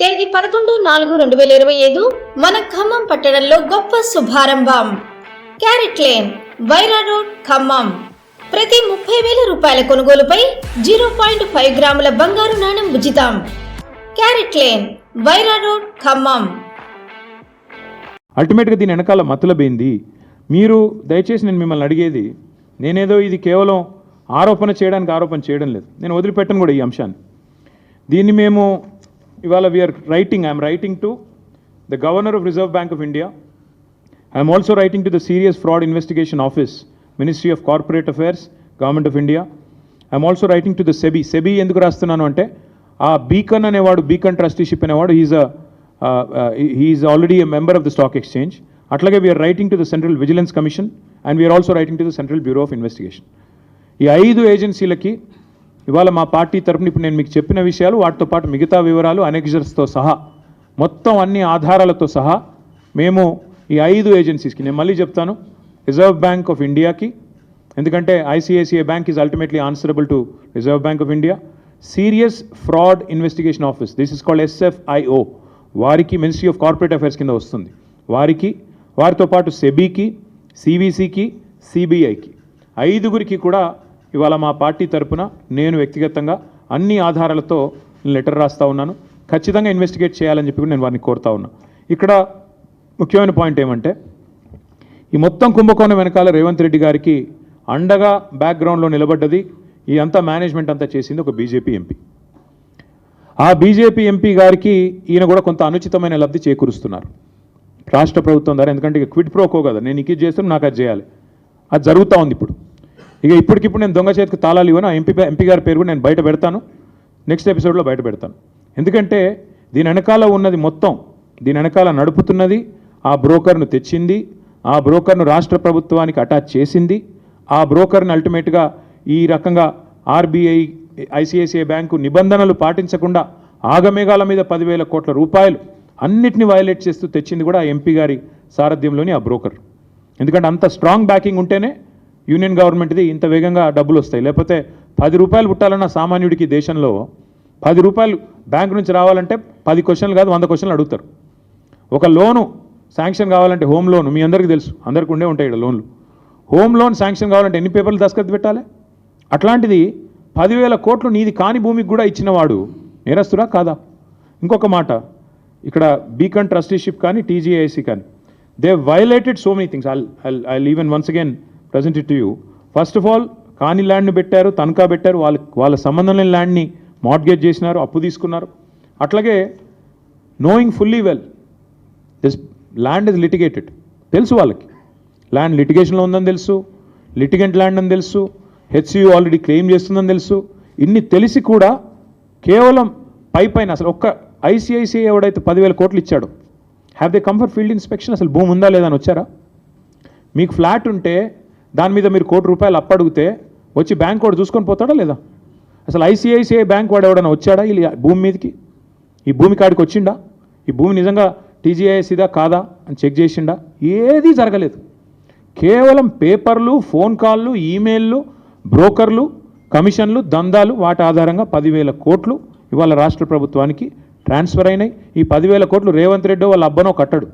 తేదీ పదకొండు నాలుగు రెండు వేల ఇరవై ఐదు మన ఖమ్మం పట్టణంలో గొప్ప శుభారంభం. CaratLane Wyra road Khammam. ప్రతి ముప్పై వేల రూపాయల కొనుగోలుపై జీరో పాయింట్ ఫైవ్ గ్రాముల బంగారు నాణెం ఉచితం. CaratLane Wyra road Khammam. అల్టిమేట్గా దీని వెనకాల మతలబైంది మీరు దయచేసి నేను మిమ్మల్ని అడిగేది నేనేదో ఇది కేవలం ఆరోపణ చేయడానికి ఆరోపణ చేయడం లేదు. నేను వదిలిపెట్టను కూడా ఈ అంశాన్ని. దీన్ని మేము ఇవాళ we are writing I'm writing to the governor of Reserve Bank of India I'm also writing to the Serious Fraud Investigation Office Ministry of Corporate Affairs Government of India I'm also writing to the SEBI SEBI ఎందుకు రాస్తున్నాను అంటే ఆ Beacon అనేవాడు Beacon trusteeship అనేవాడు is a he is already a member of the stock exchange అట్లాగే we are writing to the Central Vigilance Commission and we are also writing to the Central Bureau of Investigation ఈ ఐదు ఏజెన్సీలకి ఇవాళ మా party తరపున ఇప్పుడు నేను మీకు చెప్పిన విషయాలు వాటితో పాటు మిగతా వివరాలు అనెక్జర్స్తో సహా మొత్తం అన్ని ఆధారాలతో సహా మేము ఈ ఐదు ఏజెన్సీస్కి నేను మళ్ళీ చెప్తాను రిజర్వ్ బ్యాంక్ ఆఫ్ ఇండియాకి ఎందుకంటే ICICI bank is ultimately answerable to Reserve Bank of India serious fraud investigation office this is called SFIO వారికి మినిస్ట్రీ ఆఫ్ కార్పొరేట్ అఫైర్స్ కింద వస్తుంది. వారికి వారితో పాటు సెబీకి సివిసికి సిబిఐకి ఐదుగురికి కూడా ఇవాళ మా పార్టీ తరపున నేను వ్యక్తిగతంగా అన్ని ఆధారాలతో లెటర్ రాస్తా ఉన్నాను. ఖచ్చితంగా ఇన్వెస్టిగేట్ చేయాలని చెప్పి నేను వారిని కోరుతా ఉన్నా. ఇక్కడ ముఖ్యమైన పాయింట్ ఏమంటే ఈ మొత్తం కుంభకోణం వెనకాల రేవంత్ రెడ్డి గారికి అండగా బ్యాక్గ్రౌండ్లో నిలబడ్డది ఈ అంతా మేనేజ్మెంట్ అంతా చేసింది ఒక బీజేపీ ఎంపీ ఆ బీజేపీ ఎంపీ గారికి ఈయన కూడా కొంత అనుచితమైన లబ్ధి చేకూరుస్తున్నారు. రాష్ట్ర ప్రభుత్వం ద్వారా ఎందుకంటే ఇక క్విడ్ ప్రోకో కదా నేను ఇక ఇది చేస్తాను నాకు అది చేయాలి. అది జరుగుతూ ఉంది ఇప్పుడు. ఇక ఇప్పటికిప్పుడు నేను దొంగ చేతికి తాళాలు ఇవ్వను. ఎంపీ ఎంపీ గారి పేరు కూడా నేను బయట పెడతాను. నెక్స్ట్ ఎపిసోడ్లో బయట పెడతాను. ఎందుకంటే దీని వెనకాల ఉన్నది మొత్తం దీని వెనకాల నడుపుతున్నది ఆ బ్రోకర్ను తెచ్చింది ఆ బ్రోకర్ను రాష్ట్ర ప్రభుత్వానికి అటాచ్ చేసింది ఆ బ్రోకర్ని అల్టిమేట్గా ఈ రకంగా ఆర్బీఐ ఐసిఐసిఐ బ్యాంకు నిబంధనలు పాటించకుండా ఆగమేఘాల మీద పదివేల కోట్ల రూపాయలు అన్నిటిని వైలేట్ చేస్తూ తెచ్చింది కూడా ఆ ఎంపీ గారి సారథ్యంలోని ఆ బ్రోకర్. ఎందుకంటే అంత స్ట్రాంగ్ బ్యాకింగ్ ఉంటేనే యూనియన్ గవర్నమెంట్ది ఇంత వేగంగా డబ్బులు వస్తాయి. లేకపోతే పది రూపాయలు పుట్టాలన్న సామాన్యుడికి దేశంలో పది రూపాయలు బ్యాంక్ నుంచి రావాలంటే పది క్వశ్చన్లు కాదు వంద క్వశ్చన్లు అడుగుతారు. ఒక లోను శాంక్షన్ కావాలంటే హోమ్ లోన్ మీ అందరికీ తెలుసు అందరికీ ఉండే ఉంటాయి ఇక్కడ లోన్లు. హోమ్ లోన్ శాంక్షన్ కావాలంటే ఎన్ని పేపర్లు దస్కత్తు పెట్టాలి? అట్లాంటిది పదివేల కోట్లు నీది కాని భూమికి కూడా ఇచ్చినవాడు నేరస్తురా కాదా? ఇంకొక మాట ఇక్కడ బీకన్ ట్రస్టీషిప్ కానీ టీజీఐసి కానీ they violated so many things. I I even once again present it you first of all కాని ల్యాండ్ని పెట్టారు తనఖా పెట్టారు వాళ్ళ వాళ్ళ సంబంధం లేని ల్యాండ్ని మార్ట్గేజ్ చేసినారు అప్పు తీసుకున్నారు. అట్లాగే knowing fully well this land is litigated తెలుసు వాళ్ళకి. ల్యాండ్ లిటిగేషన్లో ఉందని తెలుసు లిటిగెంట్ ల్యాండ్ అని తెలుసు హెచ్సియు ఆల్రెడీ క్లెయిమ్ చేస్తుందని తెలుసు. ఇన్ని తెలిసి కూడా కేవలం పై పైన అసలు ఒక్క ఐసిఐసిఐ ఎవడైతే పదివేల కోట్లు ఇచ్చాడో have they comfort field inspection అసలు భూమి ఉందా లేదా అని వచ్చారా? మీకు ఫ్లాట్ ఉంటే దాని మీద మీరు కోటి రూపాయలు అప్పడిగితే వచ్చి బ్యాంక్ వాడు చూసుకొని పోతాడా లేదా? అసలు ఐసిఐసిఐ బ్యాంక్ వాడు ఎవడన్నా వచ్చాడా ఈ భూమి మీదకి? ఈ భూమి కాడికి వచ్చిండా? ఈ భూమి నిజంగా టీజీఐఎస్సీదా కాదా అని చెక్ చేసిండా? ఏదీ జరగలేదు. కేవలం పేపర్లు ఫోన్ కాల్లు ఈమెయిల్లు బ్రోకర్లు కమిషన్లు దందాలు వాటి ఆధారంగా పదివేల కోట్లు ఇవాళ రాష్ట్ర ప్రభుత్వానికి ట్రాన్స్ఫర్ అయినాయి. ఈ పదివేల కోట్లు రేవంత్ రెడ్డి వాళ్ళ అబ్బనో కట్టడు.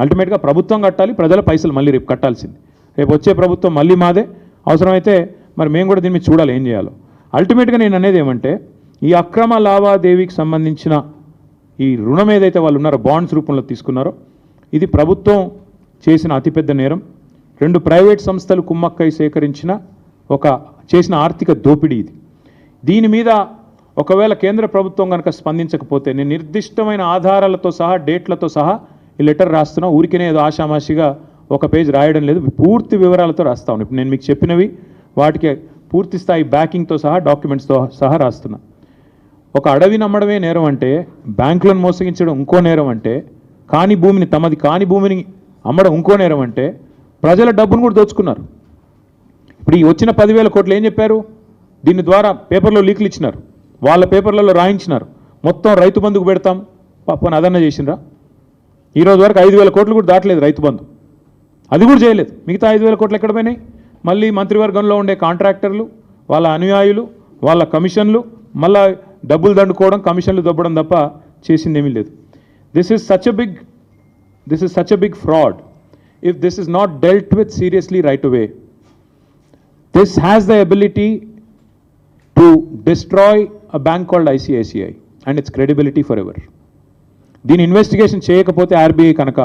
అల్టిమేట్గా ప్రభుత్వం కట్టాలి ప్రజల పైసలు మళ్ళీ రేపు కట్టాల్సింది. రేపు వచ్చే ప్రభుత్వం మళ్ళీ మాదే. అవసరమైతే మరి మేము కూడా దీన్ని చూడాలి ఏం చేయాలో. అల్టిమేట్గా నేను అనేది ఏమంటే ఈ అక్రమ లావాదేవీకి సంబంధించిన ఈ రుణం ఏదైతే వాళ్ళు ఉన్నారో బాండ్స్ రూపంలో తీసుకున్నారో ఇది ప్రభుత్వం చేసిన అతిపెద్ద నేరం. రెండు ప్రైవేట్ సంస్థలు కుమ్మక్కై సేకరించిన ఒక చేసిన ఆర్థిక దోపిడీ ఇది. దీని మీద ఒకవేళ కేంద్ర ప్రభుత్వం కనుక స్పందించకపోతే నేను నిర్దిష్టమైన ఆధారాలతో సహా డేట్లతో సహా ఈ లెటర్ రాస్తున్నా. ఊరికినే ఏదో ఆషామాషిగా ఒక పేజ్ రాయడం లేదు. పూర్తి వివరాలతో రాస్తా ఉన్నాను ఇప్పుడు నేను మీకు చెప్పినవి వాటికి పూర్తి స్థాయి బ్యాకింగ్తో సహా డాక్యుమెంట్స్తో సహా రాస్తున్నా. ఒక అడవిని అమ్మడమే నేరం అంటే బ్యాంకులను మోసగించడం ఇంకో నేరం అంటే కాని భూమిని తమది కాని భూమిని అమ్మడం ఇంకో నేరం అంటే ప్రజల డబ్బును కూడా దోచుకున్నారు. ఇప్పుడు ఈ వచ్చిన పదివేల కోట్లు ఏం చెప్పారు? దీని ద్వారా పేపర్లో లీకులు ఇచ్చినారు. వాళ్ళ పేపర్లలో రాయించినారు. మొత్తం రైతు బంధుకు పెడతాం. పాపని అదన్న చేసినరా ఈ రోజు వరకు ఐదు వేల కోట్లు కూడా దాటలేదు రైతు బంధు. అది కూడా చేయలేదు. మిగతా ఐదు వేల కోట్లు ఎక్కడ పోయినాయి? మళ్ళీ మంత్రివర్గంలో ఉండే కాంట్రాక్టర్లు వాళ్ళ అనుయాయులు వాళ్ళ కమిషన్లు మళ్ళా డబ్బులు దండుకోవడం కమిషన్లు దొబ్బడం తప్ప చేసిందేమీ లేదు. This is such a big this is such a big fraud if this is not dealt with seriously right away this has the ability to destroy a bank called ICICI and its credibility for ever దీని investigation చేయకపోతే RBI కనుక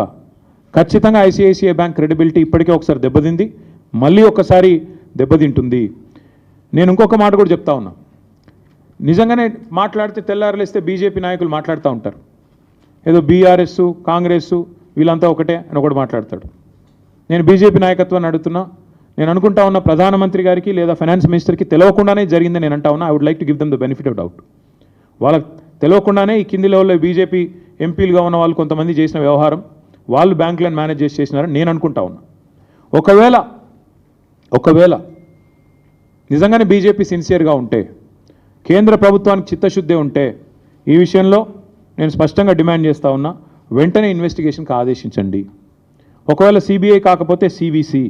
ఖచ్చితంగా ICICI bank credibility ఇప్పటికే ఒకసారి దెబ్బతింది. మళ్ళీ ఒకసారి దెబ్బతింటుంది. నేను ఇంకొక మాట కూడా చెప్తా ఉన్నా. నిజంగానే మాట్లాడితే తెల్లారలేస్తే బీజేపీ నాయకులు మాట్లాడుతూ ఉంటారు. ఏదో బీఆర్ఎస్ కాంగ్రెస్ వీళ్ళంతా ఒకటే అని ఒకటి మాట్లాడతాడు. నేను బీజేపీ నాయకత్వాన్ని అడుగుతున్నా. నేను అనుకుంటా ఉన్న ప్రధానమంత్రి గారికి లేదా ఫైనాన్స్ మినిస్టర్కి తెలియకుండానే జరిగిందని నేను అంటా ఉన్నా. I would like to give them the benefit of doubt వాళ్ళకి తెలియకుండానే ఈ కింది లెవెల్లో బీజేపీ ఎంపీలుగా ఉన్న వాళ్ళు కొంతమంది చేసిన వ్యవహారం వాళ్ళు బ్యాంకులను మేనేజ్ చేసి చేసినారని నేను అనుకుంటా ఉన్నా. ఒకవేళ ఒకవేళ నిజంగానే బీజేపీ సిన్సియర్గా ఉంటే కేంద్ర ప్రభుత్వానికి చిత్తశుద్ధి ఉంటే ఈ విషయంలో నేను స్పష్టంగా డిమాండ్ చేస్తా ఉన్నా వెంటనే ఇన్వెస్టిగేషన్కి ఆదేశించండి. ఒకవేళ సిబిఐ కాకపోతే సివిసి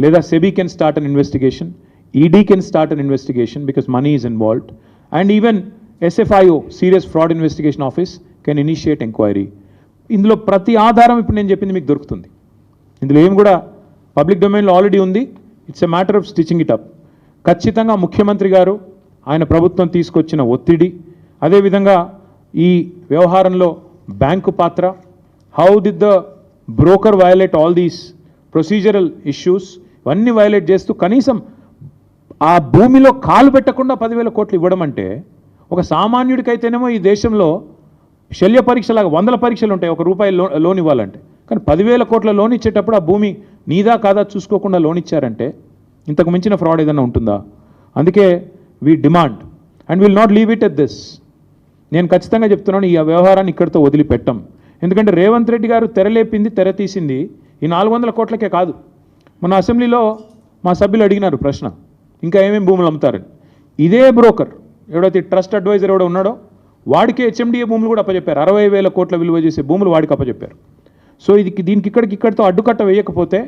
లేదా SEBI can start an investigation ED can start an investigation because money is involved. And even SFIO Serious Fraud Investigation Office can initiate enquiry. ఇందులో ప్రతి ఆధారం ఇప్పుడు నేను చెప్పింది మీకు దొరుకుతుంది. ఇందులో ఏం కూడా పబ్లిక్ డొమైన్లో ఆల్రెడీ ఉంది. It's a matter of stitching it up ఖచ్చితంగా ముఖ్యమంత్రి గారు ఆయన ప్రభుత్వం తీసుకొచ్చిన ఒత్తిడి అదేవిధంగా ఈ వ్యవహారంలో బ్యాంకు పాత్ర how did the broker violate all these procedural issues ఇవన్నీ వయలేట్ చేస్తూ కనీసం ఆ భూమిలో కాలు పెట్టకుండా పదివేల కోట్లు ఇవ్వడం అంటే ఒక సామాన్యుడికైతేనేమో ఈ దేశంలో శల్య పరీక్షలాగా వందల పరీక్షలు ఉంటాయి. ఒక రూపాయి లో లోన్ ఇవ్వాలంటే. కానీ పదివేల కోట్ల లోన్ ఇచ్చేటప్పుడు ఆ భూమి నీదా కాదా చూసుకోకుండా లోన్ ఇచ్చారంటే ఇంతకు మించిన ఫ్రాడ్ ఏదైనా ఉంటుందా? అందుకే we demand and will not leave it at this నేను ఖచ్చితంగా చెప్తున్నాను ఈ వ్యవహారాన్ని ఇక్కడితో వదిలిపెట్టం. ఎందుకంటే రేవంత్ రెడ్డి గారు తెరలేపింది తెర తీసింది ఈ నాలుగు వందల కోట్లకే కాదు. మన అసెంబ్లీలో మా సభ్యులు అడిగినారు ప్రశ్న. ఇంకా ఏమేమి భూములు అమ్ముతారని. ఇదే బ్రోకర్ ఎవడైతే ట్రస్ట్ అడ్వైజర్ ఎవడో ఉన్నాడో వాడికి హెచ్ఎండిఏ భూములు కూడా అప్పచెప్పారు. అరవై వేల కోట్ల విలువ చేసే భూములు వాడికి అప్పచెప్పారు. సో ఇది దీనికి ఇక్కడికి ఇక్కడితో అడ్డుకట్ట వేయకపోతే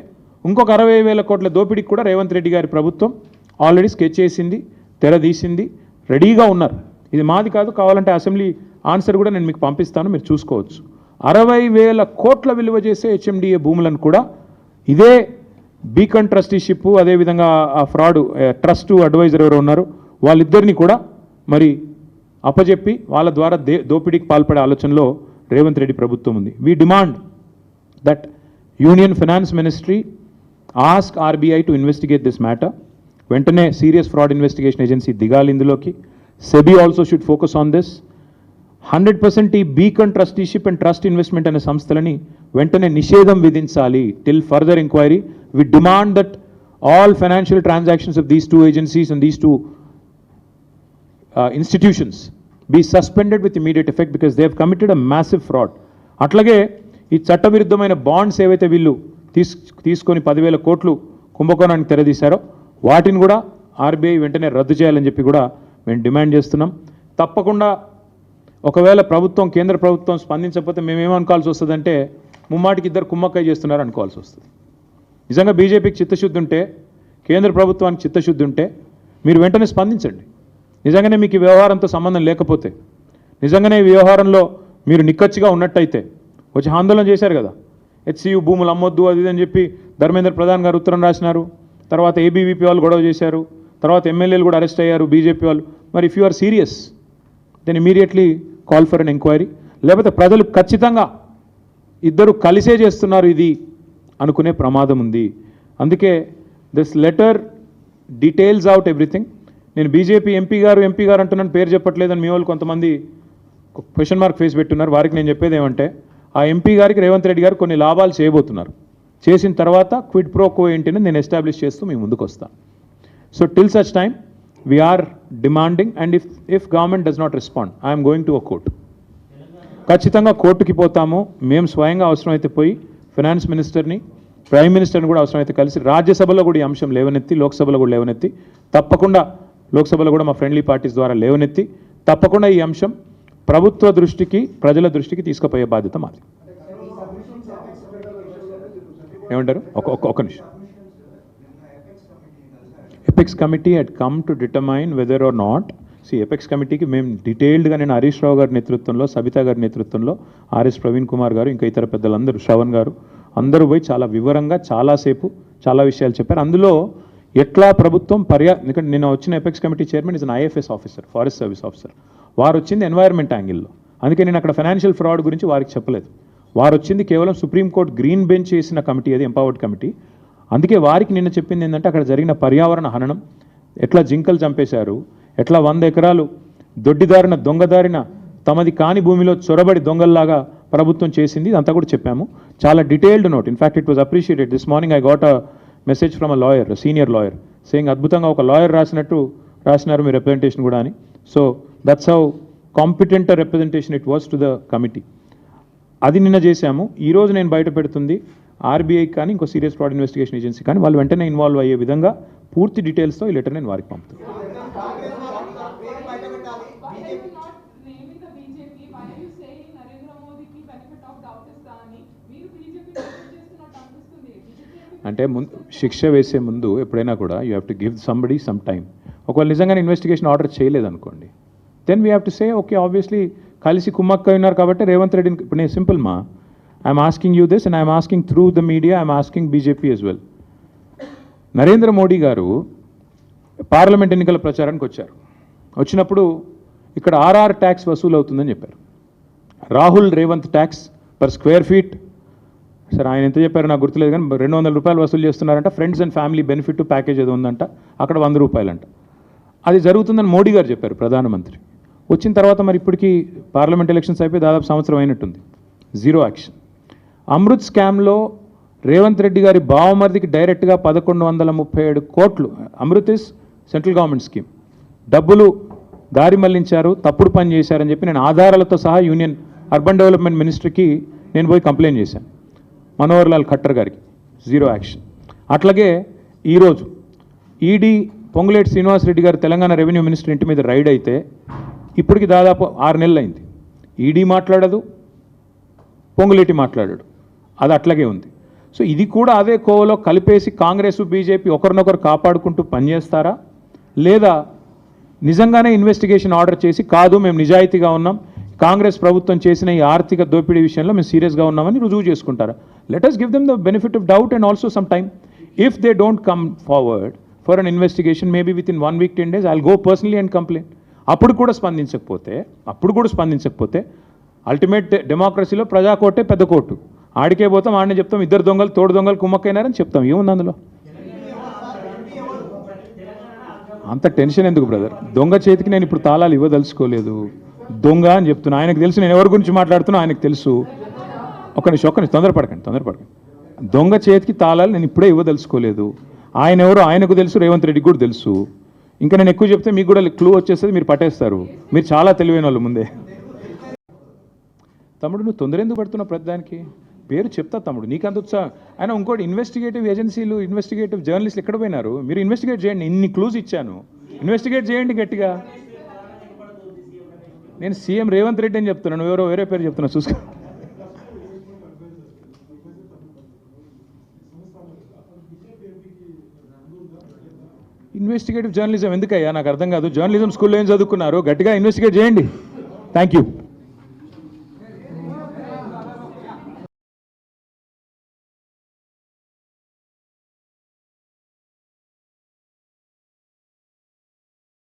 ఇంకొక అరవై వేల కోట్ల దోపిడీకి కూడా రేవంత్ రెడ్డి గారి ప్రభుత్వం ఆల్రెడీ స్కెచ్ చేసింది తెర తీసింది రెడీగా ఉన్నారు. ఇది మాది కాదు కావాలంటే అసెంబ్లీ ఆన్సర్ కూడా నేను మీకు పంపిస్తాను మీరు చూసుకోవచ్చు. అరవై వేల కోట్ల విలువ చేసే హెచ్ఎండిఏ భూములను కూడా ఇదే బీకన్ ట్రస్టీషిప్ అదేవిధంగా ఆ ఫ్రాడ్ ట్రస్ట్ అడ్వైజర్ ఎవరు ఉన్నారు వాళ్ళిద్దరిని కూడా మరి అప్పజెప్పి వాళ్ళ ద్వారా దే దోపిడీకి పాల్పడే ఆలోచనలో రేవంత్ రెడ్డి ప్రభుత్వం ఉంది. We demand that Union Finance Ministry ask RBI to investigate this matter వెంటనే సీరియస్ ఫ్రాడ్ ఇన్వెస్టిగేషన్ ఏజెన్సీ దిగాలి ఇందులోకి. SEBI also should focus on this hundred percent ఈ Beacon trusteeship and trust investment అనే సంస్థలని వెంటనే నిషేధం విధించాలి. Till further enquiry we demand that all financial transactions of these two agencies and these two institutions be suspended with immediate effect because they have committed a massive fraud అట్లాగే ఈ చట్టవిరుద్ధమైన bonds ఏవైతే వీళ్ళు తీసు తీసుకొని పదివేల కోట్లు కుంభకోణానికి తెరదీశారో వాటిని కూడా ఆర్బీఐ వెంటనే రద్దు చేయాలని చెప్పి కూడా మేము డిమాండ్ చేస్తున్నాం. తప్పకుండా ఒకవేళ ప్రభుత్వం కేంద్ర ప్రభుత్వం స్పందించకపోతే మేమేమనుకోవాల్సి వస్తుందంటే ముమ్మాటికి ఇద్దరు కుమ్మక్కై చేస్తున్నారు అనుకోవాల్సి వస్తుంది. నిజంగా బీజేపీకి చిత్తశుద్ధి ఉంటే కేంద్ర ప్రభుత్వానికి చిత్తశుద్ధి ఉంటే మీరు వెంటనే స్పందించండి. నిజంగానే మీకు ఈ వ్యవహారంతో సంబంధం లేకపోతే నిజంగానే ఈ వ్యవహారంలో మీరు నిక్కచ్చిగా ఉన్నట్టయితే వచ్చి ఆందోళన చేశారు కదా. హెచ్సియు భూములు అమ్మొద్దు అది అని చెప్పి ధర్మేంద్ర ప్రధాన్ గారు ఉత్తరం రాసినారు. తర్వాత ఏబీవీపీ వాళ్ళు గొడవ చేశారు. తర్వాత ఎమ్మెల్యేలు కూడా అరెస్ట్ అయ్యారు బీజేపీ వాళ్ళు. మరి if you are serious then immediately call for an enquiry లేకపోతే ప్రజలు ఖచ్చితంగా ఇద్దరు కలిసే చేస్తున్నారు ఇది అనుకునే ప్రమాదం ఉంది. అందుకే this letter details out everything నేను బీజేపీ ఎంపీ గారు ఎంపీ గారు అంటున్నాను పేరు చెప్పట్లేదని మీ వాళ్ళు కొంతమంది క్వశ్చన్ మార్క్ ఫేస్ పెట్టున్నారు. వారికి నేను చెప్పేది ఏమంటే ఆ ఎంపీ గారికి రేవంత్ రెడ్డి గారు కొన్ని లాభాలు చేయబోతున్నారు. చేసిన తర్వాత క్విడ్ ప్రోకో ఏంటిని నేను ఎస్టాబ్లిష్ చేస్తూ మీ ముందుకు వస్తాను so till such time we are demanding and if if government does not respond I'm going to to a ఖచ్చితంగా కోర్టుకి పోతాము. మేము స్వయంగా అవసరమైతే పోయి ఫినాన్స్ మినిస్టర్ని ప్రైమ్ మినిస్టర్ని కూడా అవసరమైతే కలిసి రాజ్యసభలో కూడా ఈ అంశం లేవనెత్తి లోక్సభలో కూడా లేవనెత్తి తప్పకుండా లోక్సభలో కూడా మా ఫ్రెండ్లీ పార్టీస్ ద్వారా లేవనెత్తి తప్పకుండా ఈ అంశం ప్రభుత్వ దృష్టికి ప్రజల దృష్టికి తీసుకుపోయే బాధ్యత మాది. ఏమంటారు? ఒక ఒక- ఒక నిమిషం. Apex committee head come to determine whether or not see apex కమిటీకి మేము డీటెయిల్డ్గా నేను హరీష్ రావు గారి నేతృత్వంలో సబితా గారి నేతృత్వంలో ఆర్ఎస్ ప్రవీణ్ కుమార్ గారు ఇంకా ఇతర పెద్దలందరూ శ్రవణ్ గారు అందరూ పోయి చాలా వివరంగా చాలాసేపు చాలా విషయాలు చెప్పారు. అందులో ఎట్లా ప్రభుత్వం పర్యా ఎందుకంటే నేను వచ్చిన apex committee chairman is an IFS officer forest service officer వారు వచ్చింది ఎన్వైర్న్మెంట్ యాంగిల్లో అందుకే నేను అక్కడ ఫైనాన్షియల్ ఫ్రాడ్ గురించి వారికి చెప్పలేదు. వారు వచ్చింది కేవలం సుప్రీంకోర్టు గ్రీన్ బెంచ్ చేసిన కమిటీ అది ఎంపవర్డ్ కమిటీ అందుకే వారికి నిన్న చెప్పింది ఏంటంటే అక్కడ జరిగిన పర్యావరణ హననం ఎట్లా జింకలు చంపేశారు ఎట్లా వంద ఎకరాలు దొడ్డిదారిన దొంగదారిన తమది కాని భూమిలో చొరబడి దొంగల్లాగా ప్రభుత్వం చేసింది ఇదంతా కూడా చెప్పాము. చాలా detailed note in fact it was appreciated this morning I got a message from a lawyer senior lawyer saying అద్భుతంగా ఒక లాయర్ రాసినట్టు రాసినారు మీ రిప్రజెంటేషన్ కూడా అని. So that's how competent representation it was to the committee అది నిన్న చేశాము. ఈ రోజు నేను బయట పెడుతుంది ఆర్బీఐ కానీ ఇంకో సీరియస్ ఫ్రాడ్ ఇన్వెస్టిగేషన్ ఏజెన్సీ కానీ వాళ్ళు వెంటనే ఇన్వాల్వ్ అయ్యే విధంగా పూర్తి డీటెయిల్స్తో ఈ లెటర్ నేను వారికి పంపుతాను అంటే ముందు శిక్ష వేసే ముందు ఎప్పుడైనా కూడా you have to give somebody some time ఒకవేళ నిజంగానే investigation order చేయలేదనుకోండి then we have to say okay obviously కలిసి కుమ్మక్క ఉన్నారు కాబట్టి రేవంత్ రెడ్డిని ఇప్పుడు నేను సింపుల్ మా. I'm asking you this and I'm asking through the media I'm asking BJP as well Narendra Modi garu parliament ఎన్నికల ప్రచారానికి వచ్చారు. వచ్చినప్పుడు ఇక్కడ ఆర్ఆర్ ట్యాక్స్ వసూలు అవుతుందని చెప్పారు. Rahul Revanth tax per square feet సరే ఆయన ఎంత చెప్పారో నాకు గుర్తులేదు కానీ రెండు వందల రూపాయలు వసూలు చేస్తున్నారంట. Friends and family benefit package ఏదో ఉందంట. అక్కడ వంద రూపాయలంట. అది జరుగుతుందని మోడీ గారు చెప్పారు ప్రధానమంత్రి. వచ్చిన తర్వాత మరి ఇప్పటికీ పార్లమెంట్ ఎలక్షన్స్ అయిపోయి దాదాపు సంవత్సరం అయినట్టుంది. Zero action. అమృత్ స్కామ్లో రేవంత్ రెడ్డి గారి బావమరిదికి డైరెక్ట్గా పదకొండు వందల ముప్పై ఏడు కోట్లు. Amrut is central government scheme. డబ్బులు దారి మళ్ళించారు తప్పుడు పని చేశారని చెప్పి నేను ఆధారాలతో సహా యూనియన్ అర్బన్ డెవలప్మెంట్ మినిస్ట్రీకి నేను పోయి కంప్లైంట్ చేశాను. మనోహర్ లాల్ ఖట్టర్ గారికి జీరో యాక్షన్ అట్లాగే ఈరోజు ఈడీ పొంగులేటి శ్రీనివాసరెడ్డి గారు తెలంగాణ రెవెన్యూ మినిస్టర్ ఇంటి మీద రైడ్ అయితే ఇప్పటికి దాదాపు ఆరు నెలలు అయింది. ఈడీ మాట్లాడదు పొంగులేటి మాట్లాడాడు. అది అట్లాగే ఉంది. సో ఇది కూడా అదే కోవలో కలిపేసి కాంగ్రెస్ బీజేపీ ఒకరినొకరు కాపాడుకుంటూ పనిచేస్తారా? లేదా నిజంగానే ఇన్వెస్టిగేషన్ ఆర్డర్ చేసి కాదు మేము నిజాయితీగా ఉన్నాం కాంగ్రెస్ ప్రభుత్వం చేసిన ఈ ఆర్థిక దోపిడీ విషయంలో మేము సీరియస్గా ఉన్నామని రుజువు చేసుకుంటారా? Let us give them the benefit of doubt and also some time if they don't come forward for an investigation maybe within one week ten days I go personally and complaint అప్పుడు కూడా స్పందించకపోతే అప్పుడు కూడా స్పందించకపోతే ultimate డెమోక్రసీలో ప్రజా కోర్టే పెద్ద court ఆడికే పోతాం ఆడనే చెప్తాం ఇద్దరు దొంగలు తోడు దొంగలు కుమ్మక్కైనారని చెప్తాం. ఏముంది అందులో? అంత టెన్షన్ ఎందుకు బ్రదర్? దొంగ చేతికి నేను ఇప్పుడు తాళాలు ఇవ్వదలుచుకోలేదు. దొంగ అని చెప్తున్నా. ఆయనకు తెలుసు నేను ఎవరి గురించి మాట్లాడుతున్నా ఆయనకు తెలుసు. ఒక నిమిషం ఒక్క నిమిషం తొందరపడకండి తొందరపడకండి. దొంగ చేతికి తాళాలు నేను ఇప్పుడే ఇవ్వదలుచుకోలేదు. ఆయన ఎవరో ఆయనకు తెలుసు రేవంత్ రెడ్డికి కూడా తెలుసు. ఇంకా నేను ఎక్కువ చెప్తే మీకు కూడా క్లూ వచ్చేస్తుంది మీరు పట్టేస్తారు. మీరు చాలా తెలివైన వాళ్ళు ముందే. తమ్ముడు నువ్వు తొందర ఎందుకు పడుతున్నావు ప్రతిదానికి? పేరు చెప్తా తమ్ముడు నీకు అంత ఉత్సాహం ఆయన ఇంకోటి ఇన్వెస్టిగేటివ్ ఏజెన్సీలు ఇన్వెస్టిగేటివ్ జర్నలిస్టులు ఎక్కడ పోయినారు? మీరు ఇన్వెస్టిగేట్ చేయండి ఇన్ని క్లూస్ ఇచ్చాను. ఇన్వెస్టిగేట్ చేయండి గట్టిగా. నేను సీఎం రేవంత్ రెడ్డి అని చెప్తున్నాను ఎవరో వేరే పేరు చెప్తున్నా చూసుకో. ఇన్వెస్టిగేటివ్ జర్నలిజం ఎందుకయ్యా? నాకు అర్థం కాదు. జర్నలిజం స్కూల్లో ఏం చదువుకున్నారు? గట్టిగా ఇన్వెస్టిగేట్ చేయండి. Thank you